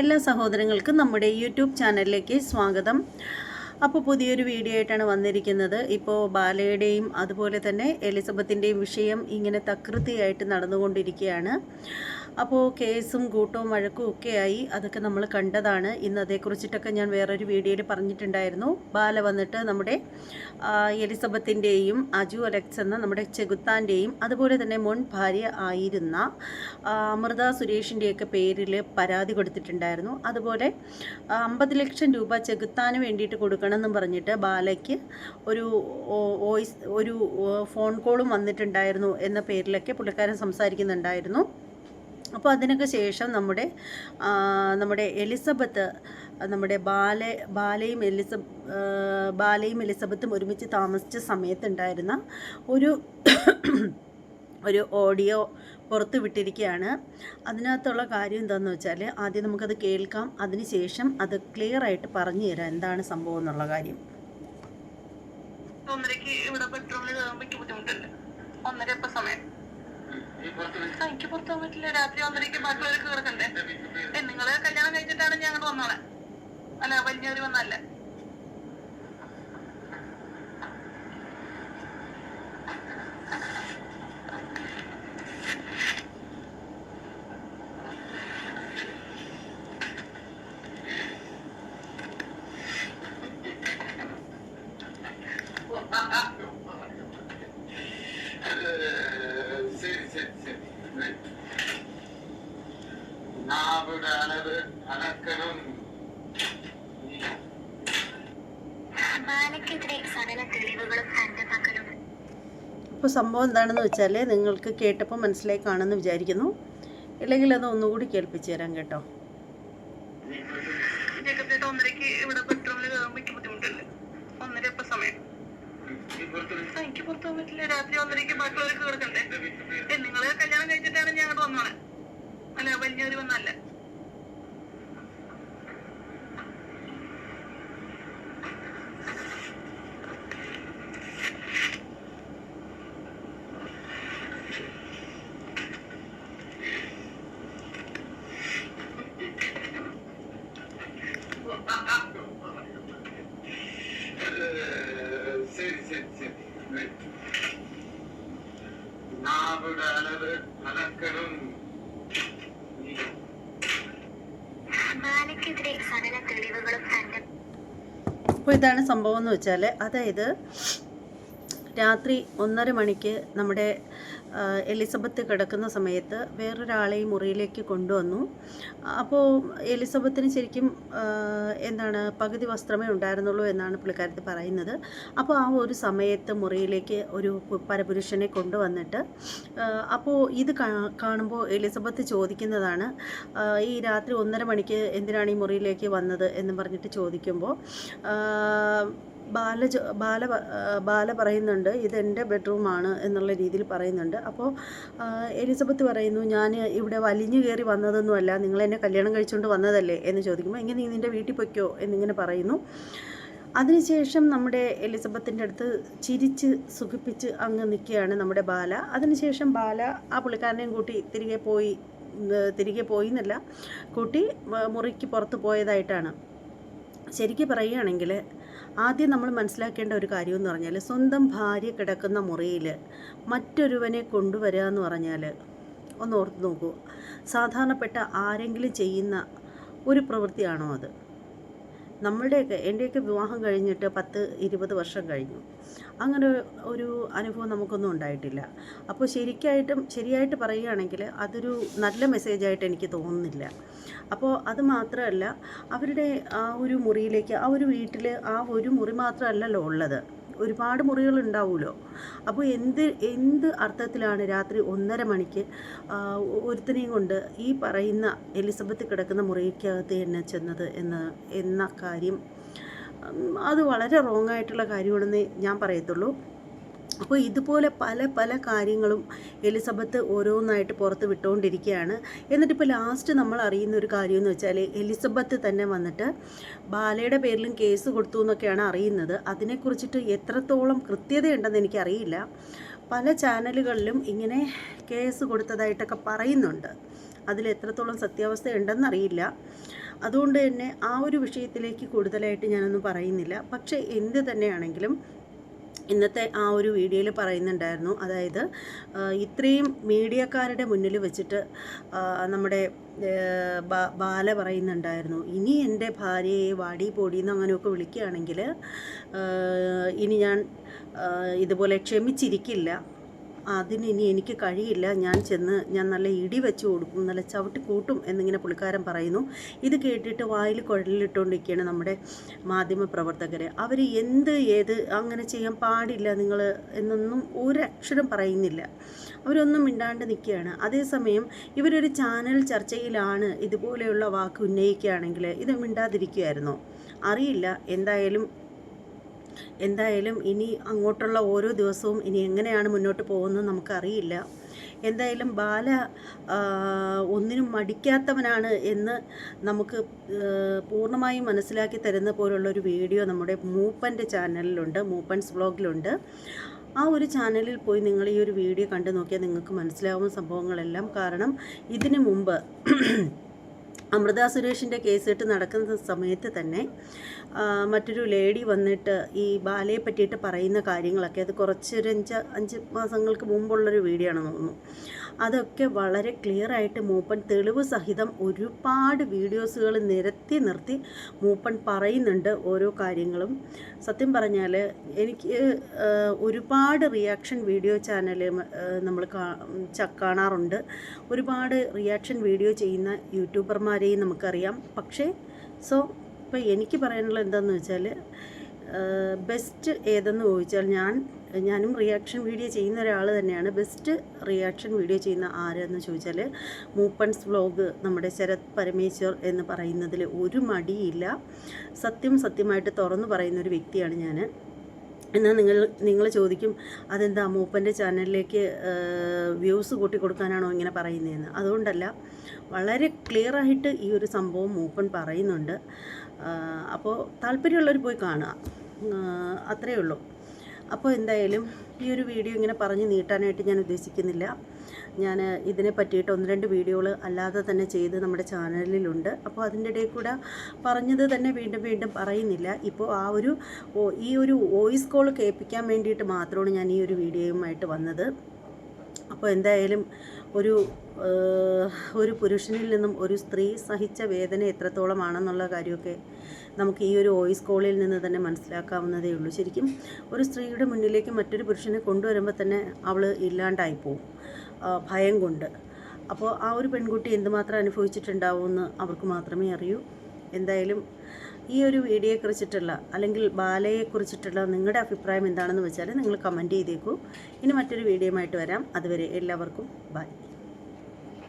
എല്ലാ സഹോദരങ്ങൾക്കും നമ്മുടെ യൂട്യൂബ് ചാനലിലേക്ക് സ്വാഗതം. അപ്പോൾ പുതിയൊരു വീഡിയോ ആയിട്ടാണ് വന്നിരിക്കുന്നത്. ഇപ്പോൾ ബാലയുടെയും അതുപോലെ തന്നെ എലിസബത്തിന്റെയും വിഷയം ഇങ്ങനെ തകൃതിയായിട്ട് നടന്നുകൊണ്ടിരിക്കുകയാണ്. അപ്പോൾ കേസും കൂട്ടവും വഴക്കും ആയി അതൊക്കെ നമ്മൾ കണ്ടതാണ്. ഇന്ന് അതേക്കുറിച്ചിട്ടൊക്കെ ഞാൻ വേറൊരു വീഡിയോയിൽ പറഞ്ഞിട്ടുണ്ടായിരുന്നു. ബാല വന്നിട്ട് നമ്മുടെ എലിസബത്തിന്റെയും അജു അലക്സ് എന്ന നമ്മുടെ ചെകുത്താന്റെയും അതുപോലെ തന്നെ മുൻ ഭാര്യ ആയിരുന്ന അമൃത സുരേഷിന്റെയൊക്കെ പേരിൽ പരാതി കൊടുത്തിട്ടുണ്ടായിരുന്നു. അതുപോലെ അമ്പത് ലക്ഷം രൂപ ചെകുത്താന് വേണ്ടിയിട്ട് കൊടുക്കണമെന്നും പറഞ്ഞിട്ട് ബാലയ്ക്ക് ഒരു വോയിസ് ഒരു ഫോൺ കോളും വന്നിട്ടുണ്ടായിരുന്നു എന്ന പേരിലൊക്കെ പുള്ളിക്കാരൻ സംസാരിക്കുന്നുണ്ടായിരുന്നു. അപ്പോൾ അതിനൊക്കെ ശേഷം നമ്മുടെ നമ്മുടെ എലിസബത്ത് നമ്മുടെ ബാല ബാലയും എലിസ ബാലയും എലിസബത്തും ഒരുമിച്ച് താമസിച്ച സമയത്തുണ്ടായിരുന്ന ഒരു ഒരു ഓഡിയോ പുറത്ത് വിട്ടിരിക്കുകയാണ്. അതിനകത്തുള്ള കാര്യം എന്താണെന്ന് വെച്ചാൽ ആദ്യം നമുക്കത് കേൾക്കാം. അതിനുശേഷം അത് ക്ലിയർ ആയിട്ട് പറഞ്ഞു തരാം എന്താണ് സംഭവം എന്നുള്ള കാര്യം. ഒന്നരക്ക് ഇവിടെ എനിക്ക് ബുദ്ധിമുട്ടുണ്ട് ഒന്നര ഇപ്പൊ സമയം. എനിക്ക് പുറത്തു പറ്റില്ല രാത്രി ഒന്നരയ്ക്ക് ബാക്കിയുള്ളവർ കേൾക്കണ്ടേ ഏ നിങ്ങൾ കല്യാണം കഴിച്ചിട്ടാണ് ഞാൻ അങ്ങോട്ട് വന്നോളെ. അല്ല വലിയവര് വന്നല്ല ശരി അപ്പോൾ സംഭവം എന്താണെന്ന് വെച്ചാൽ നിങ്ങൾക്ക് കേട്ടപ്പോൾ മനസ്സിലായി കാണുമെന്ന് വിചാരിക്കുന്നു. ഇല്ലെങ്കിൽ അത് ഒന്നുകൂടി കേൾപ്പിച്ചു തരാം കേട്ടോ. ജഗത്തേട്ട് ഒന്നരക്ക് ഇവിടെ പെട്രോളിൽ കയറുമ്പോ എനിക്ക് പുറത്തു പോകാൻ പറ്റില്ല. രാത്രി ഒന്നരക്ക് ബാക്കിയുള്ളവർക്ക് കേൾക്കണ്ടേ നിങ്ങൾ കല്യാണം കഴിച്ചിട്ടാണ് ഞാൻ അങ്ങോട്ട് വന്നോളെ. അല്ല വലിയവര് വന്നല്ല അളക്കണം. അപ്പോൾ ഇതാണ് സംഭവം എന്ന് വെച്ചാൽ അതായത് രാത്രി ഒന്നര മണിക്ക് നമ്മുടെ എലിസബത്ത് കിടക്കുന്ന സമയത്ത് വേറൊരാളെ ഈ മുറിയിലേക്ക് കൊണ്ടുവന്നു. അപ്പോൾ എലിസബത്തിന് ശരിക്കും എന്താണ് പകുതി വസ്ത്രമേ ഉണ്ടായിരുന്നുള്ളൂ എന്നാണ് പുള്ളിക്കാരത്തി പറയുന്നത്. അപ്പോൾ ആ ഒരു സമയത്ത് മുറിയിലേക്ക് ഒരു പരപുരുഷനെ കൊണ്ടുവന്നിട്ട് അപ്പോൾ ഇത് കാണുമ്പോൾ എലിസബത്ത് ചോദിക്കുന്നതാണ് ഈ രാത്രി ഒന്നര മണിക്ക് എന്തിനാണ് ഈ മുറിയിലേക്ക് വന്നത് എന്ന് പറഞ്ഞിട്ട് ചോദിക്കുമ്പോൾ ബാല ബാല ബാല പറയുന്നുണ്ട് ഇതെന്റെ ബെഡ്റൂമാണ് എന്നുള്ള രീതിയിൽ പറയുന്നുണ്ട്. അപ്പോൾ എലിസബത്ത് പറയുന്നു ഞാൻ ഇവിടെ വലിഞ്ഞു കയറി വന്നതൊന്നുമല്ല നിങ്ങൾ എന്നെ കല്യാണം കഴിച്ചുകൊണ്ട് വന്നതല്ലേ? എന്ന് ചോദിക്കുമ്പോൾ എങ്ങനെ നീ നിന്റെ വീട്ടിൽ പൊയ്ക്കോ? എന്നിങ്ങനെ പറയുന്നു. അതിനുശേഷം നമ്മുടെ എലിസബത്തിന്റെ അടുത്ത് ചിരിച്ച് സുഖിപ്പിച്ച് അങ്ങ് നിൽക്കുകയാണ് നമ്മുടെ ബാല. അതിനുശേഷം ബാല ആ പുള്ളിക്കാരനെയും കൂട്ടി തിരികെ പോയി തിരികെ പോയി എന്നല്ല കൂട്ടി മുറിക്ക് പുറത്ത് പോയതായിട്ടാണ്. ശരിക്കും പറയുകയാണെങ്കിൽ ആദ്യം നമ്മൾ മനസ്സിലാക്കേണ്ട ഒരു കാര്യം എന്ന് പറഞ്ഞാൽ സ്വന്തം ഭാര്യ കിടക്കുന്ന മുറിയിൽ മറ്റൊരുവനെ കൊണ്ടുവരിക എന്ന് പറഞ്ഞാൽ ഒന്ന് ഓർത്ത് നോക്കൂ. സാധാരണപ്പെട്ട ആരെങ്കിലും ചെയ്യുന്ന ഒരു പ്രവൃത്തിയാണോ അത്? നമ്മളുടെയൊക്കെ എന്റെയൊക്കെ വിവാഹം കഴിഞ്ഞിട്ട് പത്ത് ഇരുപത് വർഷം കഴിഞ്ഞു. അങ്ങനെ ഒരു അനുഭവം നമുക്കൊന്നും ഉണ്ടായിട്ടില്ല. അപ്പോൾ ശരിക്കായിട്ടും ശരിയായിട്ട് പറയുകയാണെങ്കിൽ അതൊരു നല്ല മെസ്സേജായിട്ട് എനിക്ക് തോന്നുന്നില്ല. അപ്പോൾ അത് മാത്രമല്ല അവരുടെ ആ ഒരു മുറിയിലേക്ക് ആ ഒരു വീട്ടിൽ ആ ഒരു മുറി മാത്രമല്ലല്ലോ ഉള്ളത്. ഒരുപാട് മുറികൾ ഉണ്ടാവുമല്ലോ. അപ്പോൾ എന്ത് എന്ത് അർത്ഥത്തിലാണ് രാത്രി ഒന്നര മണിക്ക് ഒരുത്തിനെയും കൊണ്ട് ഈ പറയുന്ന എലിസബത്ത് കിടക്കുന്ന മുറിക്കകത്ത് തന്നെ ചെന്നത് എന്ന എന്ന കാര്യം അത് വളരെ റോങ് ആയിട്ടുള്ള കാര്യമാണെന്ന് ഞാൻ പറയത്തുള്ളൂ. അപ്പോൾ ഇതുപോലെ പല പല കാര്യങ്ങളും എലിസബത്ത് ഓരോന്നായിട്ട് പുറത്ത് വിട്ടുകൊണ്ടിരിക്കുകയാണ്. എന്നിട്ടിപ്പോൾ ലാസ്റ്റ് നമ്മൾ അറിയുന്ന ഒരു കാര്യം എന്ന് വെച്ചാൽ എലിസബത്ത് തന്നെ വന്നിട്ട് ബാലയുടെ പേരിലും കേസ് കൊടുത്തു എന്നൊക്കെയാണ് അറിയുന്നത്. അതിനെക്കുറിച്ചിട്ട് എത്രത്തോളം കൃത്യതയുണ്ടെന്ന് എനിക്കറിയില്ല. പല ചാനലുകളിലും ഇങ്ങനെ കേസ് കൊടുത്തതായിട്ടൊക്കെ പറയുന്നുണ്ട്. അതിൽ എത്രത്തോളം സത്യാവസ്ഥ ഉണ്ടെന്നറിയില്ല അതുകൊണ്ട് തന്നെ ആ ഒരു വിഷയത്തിലേക്ക് കൂടുതലായിട്ട് ഞാനൊന്നും പറയുന്നില്ല. പക്ഷേ എന്ത് തന്നെയാണെങ്കിലും ഇന്നത്തെ ആ ഒരു വീഡിയോയിൽ പറയുന്നുണ്ടായിരുന്നു. അതായത് ഇത്രയും മീഡിയക്കാരുടെ മുന്നിൽ വെച്ചിട്ട് നമ്മുടെ ബാല പറയുന്നുണ്ടായിരുന്നു ഇനി എന്റെ ഭാര്യയെ വാടി പൊടിയെന്ന് അങ്ങനെയൊക്കെ വിളിക്കുകയാണെങ്കിൽ ഇനി ഞാൻ ഇതുപോലെ ക്ഷമിച്ചിരിക്കില്ല. അതിന് ഇനി എനിക്ക് കഴിയില്ല. ഞാൻ ചെന്ന് ഞാൻ നല്ല ഇടി വെച്ച് കൊടുക്കും നല്ല ചവിട്ടി കൂട്ടും എന്നിങ്ങനെ പുള്ളിക്കാരൻ പറയുന്നു. ഇത് കേട്ടിട്ട് വായിൽ കുഴലിട്ടുകൊണ്ടിരിക്കുകയാണ് നമ്മുടെ മാധ്യമ പ്രവർത്തകർ അവർ എന്ത് ഏത് അങ്ങനെ ചെയ്യാൻ പാടില്ല നിങ്ങൾ എന്നൊന്നും ഒരക്ഷരം പറയുന്നില്ല. അവരൊന്നും മിണ്ടാണ്ട് നിൽക്കുകയാണ്. അതേസമയം ഇവരൊരു ചാനൽ ചർച്ചയിലാണ് ഇതുപോലെയുള്ള വാക്ക് ഉന്നയിക്കുകയാണെങ്കിൽ ഇത് മിണ്ടാതിരിക്കുമായിരുന്നോ അറിയില്ല. എന്തായാലും എന്തായാലും ഇനി അങ്ങോട്ടുള്ള ഓരോ ദിവസവും ഇനി എങ്ങനെയാണ് മുന്നോട്ട് പോകുന്നത് നമുക്കറിയില്ല. എന്തായാലും ബാല ഒന്നിനും മടിക്കാത്തവനാണ് എന്ന് നമുക്ക് പൂർണമായും മനസ്സിലാക്കി തരുന്ന പോലുള്ളൊരു വീഡിയോ നമ്മുടെ മൂപ്പന്റെ ചാനലിലുണ്ട് മൂപ്പൻസ് വ്ളോഗിലുണ്ട്. ആ ഒരു ചാനലിൽ പോയി നിങ്ങൾ ഈ ഒരു വീഡിയോ കണ്ടു നോക്കിയാൽ നിങ്ങൾക്ക് മനസ്സിലാവുന്ന സംഭവങ്ങളെല്ലാം. കാരണം ഇതിനു മുമ്പ് അമൃത സുരേഷിന്റെ കേസിട്ട് നടക്കുന്ന സമയത്ത് തന്നെ മറ്റൊരു ലേഡി വന്നിട്ട് ഈ ബാലയെ പറ്റിയിട്ട് പറയുന്ന കാര്യങ്ങളൊക്കെ അത് കുറച്ചൊരു അഞ്ച് അഞ്ച് മാസങ്ങൾക്ക് മുമ്പുള്ളൊരു വീഡിയോ ആണെന്ന് തോന്നുന്നു. അതൊക്കെ വളരെ ക്ലിയർ ആയിട്ട് മൂപ്പൻ തെളിവ് സഹിതം ഒരുപാട് വീഡിയോസുകൾ നിരത്തി നിർത്തി മൂപ്പൻ പറയുന്നുണ്ട് ഓരോ കാര്യങ്ങളും. സത്യം പറഞ്ഞാൽ എനിക്ക് ഒരുപാട് റിയാക്ഷൻ വീഡിയോ ചാനൽ നമ്മൾ കാണാറുണ്ട്. ഒരുപാട് റിയാക്ഷൻ വീഡിയോ ചെയ്യുന്ന യൂട്യൂബർമാരെയും നമുക്കറിയാം. പക്ഷേ സോ ഇപ്പോൾ എനിക്ക് പറയാനുള്ള എന്താണെന്ന് വെച്ചാൽ ബെസ്റ്റ് ഏതെന്ന് ചോദിച്ചാൽ ഞാൻ ഞാനും റിയാക്ഷൻ വീഡിയോ ചെയ്യുന്ന ഒരാൾ തന്നെയാണ്. ബെസ്റ്റ് റിയാക്ഷൻ വീഡിയോ ചെയ്യുന്ന ആരെന്ന് ചോദിച്ചാൽ മൂപ്പൻസ് വ്ലോഗ് നമ്മുടെ ശരത് പരമേശ്വർ എന്ന് പറയുന്നതിൽ ഒരു മടിയില്ല. സത്യം സത്യമായിട്ട് തുറന്നു പറയുന്ന ഒരു വ്യക്തിയാണ് ഞാൻ. എന്നാൽ നിങ്ങൾ നിങ്ങൾ ചോദിക്കും അതെന്താ മൂപ്പന്റെ ചാനലിലേക്ക് വ്യൂസ് കൂട്ടി കൊടുക്കാനാണോ ഇങ്ങനെ പറയുന്നതെന്ന് അതുകൊണ്ടല്ല വളരെ ക്ലിയറായിട്ട് ഈ ഒരു സംഭവം മൂപ്പൻ പറയുന്നുണ്ട്. അപ്പോൾ താല്പര്യമുള്ളവർ പോയി കാണുക. അത്രയേ ഉള്ളൂ അപ്പോൾ എന്തായാലും ഈ ഒരു വീഡിയോ ഇങ്ങനെ പറഞ്ഞ് നീട്ടാനായിട്ട് ഞാൻ ഉദ്ദേശിക്കുന്നില്ല. ഞാൻ ഇതിനെ പറ്റിയിട്ട് ഒന്ന് രണ്ട് വീഡിയോകൾ അല്ലാതെ തന്നെ ചെയ്ത് നമ്മുടെ ചാനലിലുണ്ട്. അപ്പോൾ അതിന്റെ ഇടയിൽ കൂടെ പറഞ്ഞത് തന്നെ വീണ്ടും വീണ്ടും പറയുന്നില്ല. ഇപ്പോൾ ആ ഒരു ഈ ഒരു വോയിസ് കോൾ കേൾപ്പിക്കാൻ വേണ്ടിയിട്ട് മാത്രമാണ് ഞാൻ ഈ ഒരു വീഡിയോയുമായിട്ട് വന്നത്. അപ്പോൾ എന്തായാലും ഒരു ഒരു പുരുഷനിൽ നിന്നും ഒരു സ്ത്രീ സഹിച്ച വേദന എത്രത്തോളമാണെന്നുള്ള കാര്യമൊക്കെ നമുക്ക് ഈ ഒരു വോയിസ് കോളിൽ നിന്ന് തന്നെ മനസ്സിലാക്കാവുന്നതേ ഉള്ളൂ. ശരിക്കും ഒരു സ്ത്രീയുടെ മുന്നിലേക്ക് മറ്റൊരു പുരുഷനെ കൊണ്ടുവരുമ്പോൾ തന്നെ അവൾ ഇല്ലാണ്ടായി പോവും ആ, ഭയം കൊണ്ട്. അപ്പോൾ ആ ഒരു പെൺകുട്ടി എന്തുമാത്രം അനുഭവിച്ചിട്ടുണ്ടാവുമെന്ന് അവർക്ക് മാത്രമേ അറിയൂ. എന്തായാലും ഈ ഒരു വീഡിയോയെക്കുറിച്ചിട്ടുള്ള അല്ലെങ്കിൽ ബാലയെക്കുറിച്ചിട്ടുള്ള നിങ്ങളുടെ അഭിപ്രായം എന്താണെന്ന് വെച്ചാൽ നിങ്ങൾ കമന്റ് ചെയ്തേക്കൂ. ഇനി മറ്റൊരു വീഡിയോയുമായിട്ട് വരാം. അതുവരെ എല്ലാവർക്കും ബൈ.